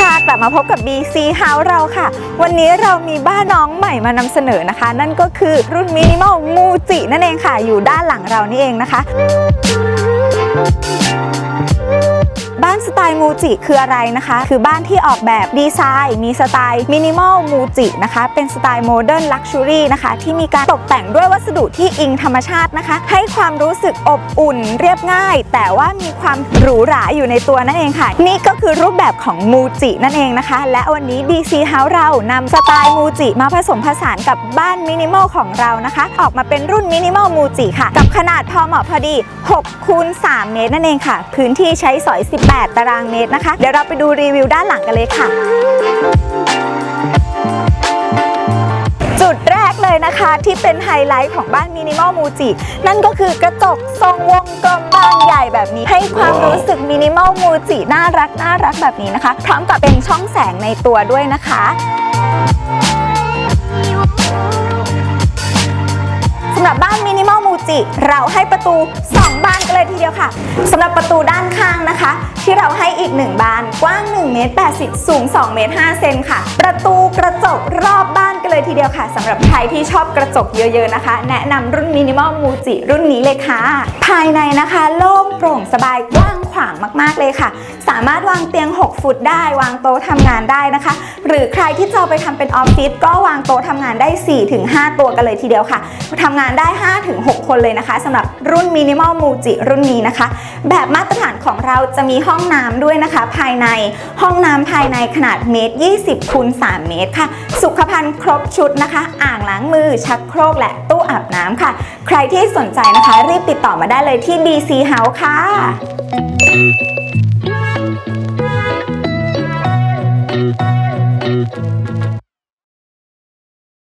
ค่ะกลับมาพบกับ BC House เราค่ะ วันนี้เรามีบ้านน้องใหม่มานำเสนอนะคะ นั่นก็คือรุ่นมินิมอลมูจินั่นเองค่ะ อยู่ด้านหลังเรานี่เองนะคะ บ้านสไตล์มูจิคืออะไรนะคะ คือบ้านที่ออกแบบดีไซน์ มีสไตล์มินิมอลมูจินะคะ เป็นสไตล์โมเดิร์นลักชัวรี่นะคะ ที่มีการตกแต่งด้วยวัสดุที่อิงธรรมชาตินะคะ ให้ความรู้สึกอบอุ่นเรียบง่าย แต่ว่ามีความหรูหราอยู่ในตัวนั่นเองค่ะ นี่ก็คือรูปแบบของมูจินั่นเองนะคะ และวันนี้ DC House เรานำสไตล์มูจิมาผสมผสานกับบ้านมินิมอลของเรานะคะ ออกมาเป็นรุ่นมินิมอลมูจิค่ะ กับขนาดพอเหมาะพอดี6คูณ3เมตรนั่นเองค่ะ พื้นที่ใช้สอย8 ตารางเมตรนะคะ เดี๋ยวเราไปดูรีวิวด้านหลังกันเลยค่ะ จุดแรกเลยนะคะที่เป็นไฮไลท์ของบ้านมินิมอลมูจินั่นก็คือกระจกทรงวงกลมบานใหญ่แบบนี้ ให้ความรู้สึกมินิมอลมูจิน่ารักน่ารักแบบนี้นะคะ พร้อมกับเป็นช่องแสงในตัวด้วยนะคะ จิ เราให้ประตู 2 บานกันเลยทีเดียวค่ะสำหรับประตูด้านข้างนะคะ ที่เราให้อีก 1 บานกว้าง1เมตร80 สูง2เมตร5เซนค่ะ ประตูกระจกรอบบ้านกันเลยทีเดียวค่ะสำหรับใครที่ชอบกระจกเยอะๆนะคะ แนะนำรุ่นมินิมอลมูจิรุ่นนี้เลยค่ะ ภายในนะคะ โล่งโปร่งสบายกว้างขวางมากๆเลยค่ะ สามารถวางเตียง 6 ฟุตได้ วางโต๊ะทำงานได้นะคะ หรือใครที่จะไปทำเป็นออฟฟิศก็วางโต๊ะทำงานได้ 4-5 ตัวกันเลยทีเดียวค่ะทำงานได้ 5-6 คนเลยนะคะสำหรับรุ่นมินิมอลมูจิรุ่นนี้นะคะ แบบมาตรฐานของเราจะมีห้องน้ำด้วยนะคะ ภายในห้องน้ำภายในขนาดเมตร 20คูณ3เมตรค่ะ สุขภัณฑ์ครบชุดนะคะ อ่างล้างมือชักโครกและตู้อาบน้ำค่ะ ใครที่สนใจนะคะ รีบติดต่อมาได้เลยที่ DC House ค่ะ